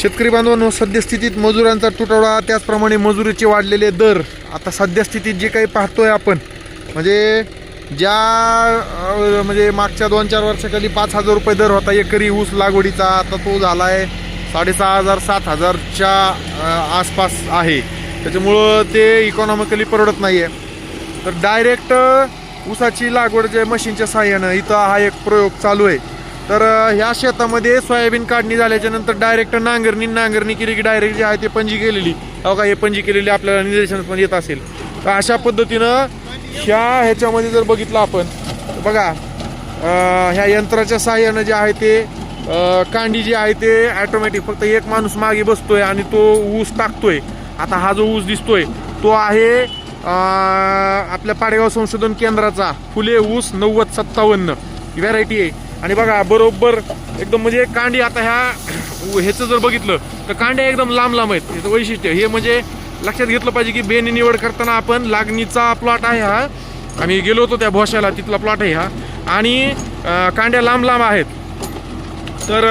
शेतकरी बांधवांनो सद्यस्थितीत मजुरांचा तुटवडा त्याचप्रमाणे मजुरीचे वाढलेले दर. आता सद्यस्थितीत जे काही पाहतोय आपण म्हणजे ज्या म्हणजे मागच्या दोन चार वर्षाखाली पाच हजार रुपये दर होता एकरी ऊस लागवडीचा आता तो झाला आहे साडेसहा हजार सात हजारच्या आसपास आहे. त्याच्यामुळं ते इकॉनॉमिकली परवडत नाही आहे तर डायरेक्ट ऊसाची लागवड जे मशीनच्या साह्यानं इथं हा एक प्रयोग चालू आहे. तर ह्या शेतामध्ये सोयाबीन काढणी झाल्याच्यानंतर डायरेक्ट नांगरणी नांगरणी केली की डायरेक्ट जे आहे ते पंजी केलेली. अहो का हे पंजी केलेली आपल्याला निदर्शनास पण येत असेल. तर अशा पद्धतीनं ह्या ह्याच्यामध्ये जर बघितलं आपण बघा ह्या यंत्राच्या सहाय्यानं जे आहे ते कांडी जी आहे ते ॲटोमॅटिक फक्त एक माणूस मागे बसतोय आणि तो ऊस टाकतोय. आता हा जो ऊस दिसतोय तो आहे आपल्या पाडेगाव संशोधन केंद्राचा फुले ऊस नव्वद सत्तावन्न. व्हरायटी आहे. आणि बघा बरोबर एकदम म्हणजे कांडी आता ह्या ह्याचं जर बघितलं तर कांड्या एकदम लांब लांब आहेत. याचं वैशिष्ट्य हे म्हणजे लक्षात घेतलं पाहिजे की बेनी निवड करताना आपण लागणीचा प्लॉट आहे हा. आम्ही गेलो होतो त्या भोशाला तिथला प्लॉट आहे हा. आणि कांड्या लांब लांब आहेत. तर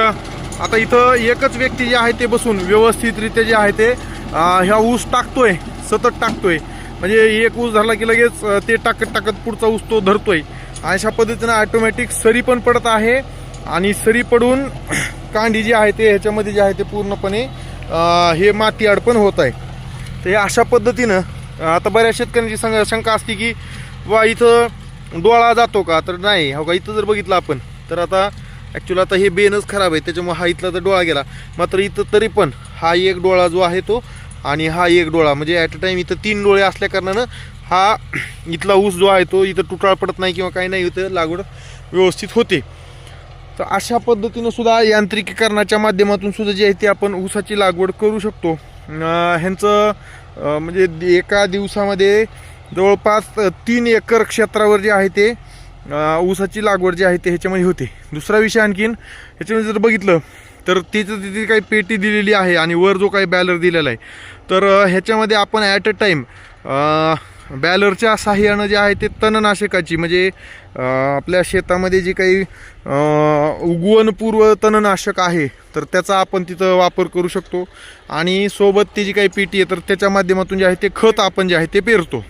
आता इथं एकच व्यक्ती जे आहे ते बसून व्यवस्थितरित्या जे आहे ते ह्या ऊस टाकतोय सतत टाकतोय. म्हणजे एक ऊस झाला की लगेच ते टाकत टाकत पुढचा ऊस तो धरतोय. अशा पद्धतीनं ऑटोमॅटिक सरी पण पडत आहे. आणि सरी पडून कांडी जी आहे ते ह्याच्यामध्ये जे आहे ते पूर्णपणे हे माती अडपण होत आहे. तर हे अशा पद्धतीनं आता बऱ्याच शेतकऱ्यांची संग शंका असते की वा इथं डोळा जातो का? तर नाही. हो का इथं जर बघितलं आपण तर आता ॲक्च्युली आता हे बेनच खराब आहे. त्याच्यामुळे हा इथला तर डोळा गेला. मात्र इथं तरी पण हा एक डोळा जो आहे तो आणि हा एक डोळा म्हणजे ॲट अ टाईम इथं तीन डोळे असल्या कारणानं हा इथला ऊस जो आहे तो इथं तुटाळ पडत नाही किंवा काही नाही इथं लागवड व्यवस्थित होते. तर अशा पद्धतीनं सुद्धा यांत्रिकीकरणाच्या माध्यमातून सुद्धा जे आहे ते आपण ऊसाची लागवड करू शकतो. ह्यांचं म्हणजे एका दिवसामध्ये जवळपास तीन एकर क्षेत्रावर जे आहे ते ऊसाची लागवड जी आहे ते ह्याच्यामध्ये होते. दुसरा विषय आणखीन ह्याच्यामध्ये जर बघितलं तर तिथं तिथे काही पेटी दिलेली आहे आणि वर जो काही बॅलर दिलेला आहे. तर ह्याच्यामध्ये आपण ॲट अ टाईम बॅलरच्या साह्यानं जे आहे ते तणनाशकाची म्हणजे आपल्या शेतामध्ये जे काही अं, उगवणपूर्व तणनाशक आहे तर त्याचा आपण तिथं वापर करू शकतो. आणि सोबत ती जी काही पीटी आहे तर त्याच्या माध्यमातून जे आहे ते खत आपण जे आहे ते पेरतो.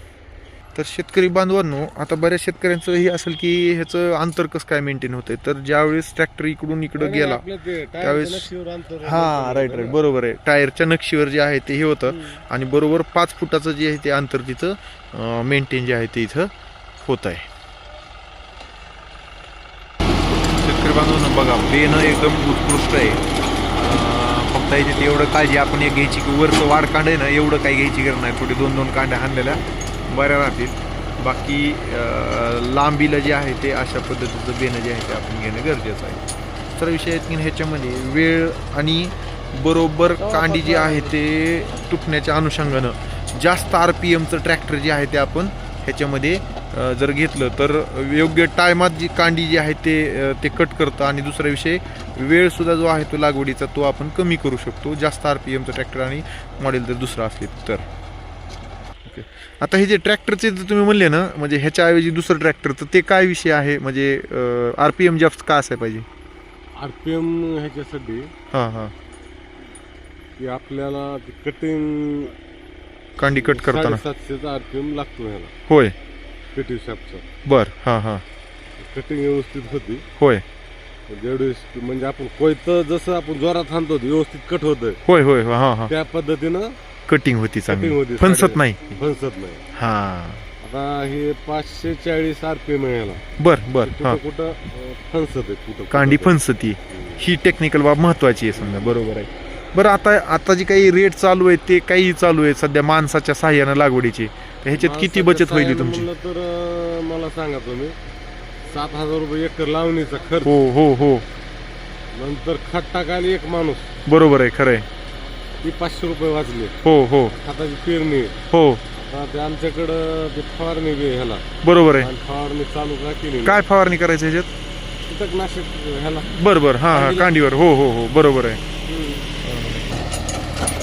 तर शेतकरी बांधवांनो आता बऱ्याच शेतकऱ्यांचं हे असेल की ह्याचं अंतर कसं काय मेंटेन होतंय? तर ज्यावेळेस ट्रॅक्टर इकडून इकडं गेला त्यावेळेस हा राईट राईट बरोबर आहे. टायरच्या नक्षीवर जे आहे ते हे होतं आणि बरोबर पाच फुटाचं जे आहे ते अंतर तिथं मेंटेन जे आहे ते इथं होत आहे. शेतकरी बांधवांनो बघा बेनं एकदम उत्कृष्ट आहे. फक्त याच्यात एवढं काळजी आपण एक घ्यायची की वरचं वाढ कांड आहे ना एवढं काही घ्यायची गरज नाही. थोडी दोन दोन कांड्या आणलेल्या बऱ्या राहतील. बाकी लांबीला जे आहे ते अशा पद्धतीचं बेनं जे आहे ते आपण घेणं गरजेचं आहे. दुसरा विषय की ह्याच्यामध्ये. वेळ आणि बरोबर कांडी जी आहे ते तुटण्याच्या अनुषंगानं जास्त आर पी एमचं ट्रॅक्टर जे आहे ते आपण ह्याच्यामध्ये जर घेतलं तर योग्य टायमात जी कांडी जी आहे ते ते कट करतं. आणि दुसरा विषय वेळसुद्धा जो आहे तो लागवडीचा तो आपण कमी करू शकतो. जास्त आर पी एमचं ट्रॅक्टर आणि मॉडेल जर दुसरं असले तर. ओके आता हे जे ट्रॅक्टरचे जर तुम्ही म्हणले ना म्हणजे ह्याच्याऐवजी दुसरं ट्रॅक्टर तर ते काय विषय आहे? म्हणजे आर पी एम जास्त का असाय पाहिजे? आरपीएम ह्याच्यासाठी हां हां. की आपल्याला कटिंग कांडी कट करताना. सातशेचा आरपीएम लागतो ह्याला. होय. कटिंग शापचा बर हां हां. कटिंग व्यवस्थित होती. होय. जेवढी म्हणजे आपण कोयतं जसं आपण जोरात हाणतो व्यवस्थित कट होतं होय होय हां हां. त्या पद्धतीनं कटिंग होती चांगली. होती फणसत साडे- नाही. फणसत नाही. हां. आता हे पाचशे चाळीस आरपीएम आहे ह्याला बर बर हां. कुठं कुठं अं, फणसत आहे कुठं कांडी कुठं. फणसती. ही टेक्निकल बाब महत्वाची आहे समजा बरोबर आहे. बरं आता आता जी काही रेट चालू आहे ते काही चालू आहे सध्या माणसाच्या साह्यानं लागवडीची. तर ह्याच्यात किती माणसाच्या बचत होईल तुमची? म्हणलं तर अं, मला सांगा तुम्ही. सात हजार रुपये एकर लावणीचा खर्च. हो हो हो. नंतर खत टाकायला एक माणूस. बरोबर आहे खरं आहे. ती पाचशे रुपये वाचले हो हो. खताची पेरणी हो. आता ते आमच्याकडं ते फवारणी बी ह्याला. बरोबर आहे. आणि फवारणी चालू का केली काय फवारणी करायचं ह्याच्यात? कीटकनाशक ह्याला. बरं बरं हां हां कांडीवर. हो हो हो. बरोबर आहे.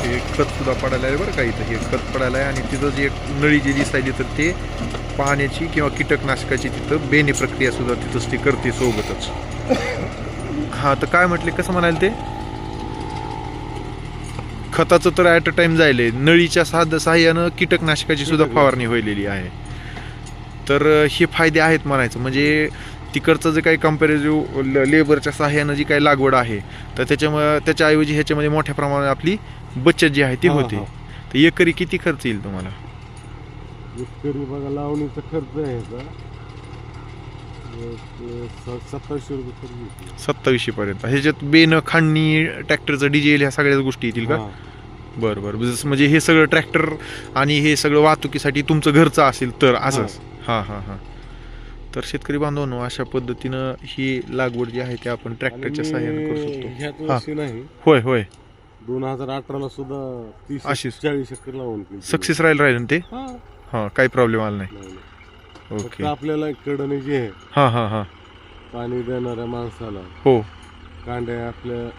हे खत सुद्धा पडायला आहे बरं का इथं. हे खत पडायला आहे आणि तिथं जी एक नळी जी दिसायली तर ते पाण्याची किंवा कीटकनाशकाची तिथं बेने प्रक्रिया सुद्धा तिथंच ती करते सोबतच. हा तर काय म्हटले? कसं म्हणाल ते? खताचं तर ॲट अ टाइम जायले नळीच्या साध साह्यानं कीटकनाशकाची सुद्धा. फवारणी व्हायलेली आहे. तर हे फायदे आहेत म्हणायचं. म्हणजे तिकडचं जे काही कम्पॅरेटिव्ह लेबरच्या सहाय्यानं जी काही लागवड आहे तर त्याच्यामुळे त्याच्याऐवजी ह्याच्यामध्ये मोठ्या प्रमाणात आपली बचत जी आहे ती होते. तर एकरी किती खर्च येईल तुम्हाला? एकरी बघा लावणीचा खर्च आहे स- सत्तावीसशे रुपये. सत्तावीसशे पर्यंत ह्याच्यात बेन खांडणी ट्रॅक्टरचं डिझेल ह्या सगळ्याच गोष्टी येतील का. बरं बरं जसं म्हणजे हे सगळं ट्रॅक्टर आणि हे सगळं वाहतुकीसाठी तुमचं घरचं असेल तर असंच हां हां हां तर शेतकरी बांधवांनो अशा पद्धतीनं ही लागवड जी आहे ते आपण ट्रॅक्टरच्या सहाय्याने करू शकतो होय होय दोन हजार अठराला सुद्धा अशीच. चाळीस. सक्सेस राहील राहील ते हा. काही प्रॉब्लेम आला नाही. फक्त ओके. आपल्याला कडणी जे आहे हां हां हां. पाणी देणाऱ्या माणसाला हो. कांड्या आपल्या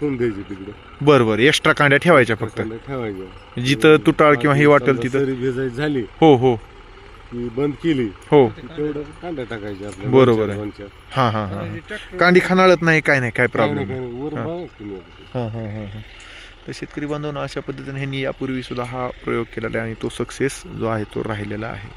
ठेवून द्यायची तिकडे. बरं बरं. एक्स्ट्रा कांड्या ठेवायच्या फक्त. कांड्या ठेवायच्या. जिथं तुटाळ किंवा हे वाटेल तिथं. सरी भिजायची झाली हो हो. की बंद केली हो. की तेवढं कांड्या टाकायच्या आपल्या बरोबर आहे. वरच्या. हां हां हां कांडी खानाळत नाही काय नाही काय काही नाही, प्रॉब्लेम काही नाही. वर. बघा तुम्ही. हां हां हां. तर शेतकरी बांधवांना अशा पद्धतीने ह्यांनी यापूर्वीसुद्धा हा प्रयोग केलेला आहे आणि तो सक्सेस जो आहे तो राहिलेला आहे.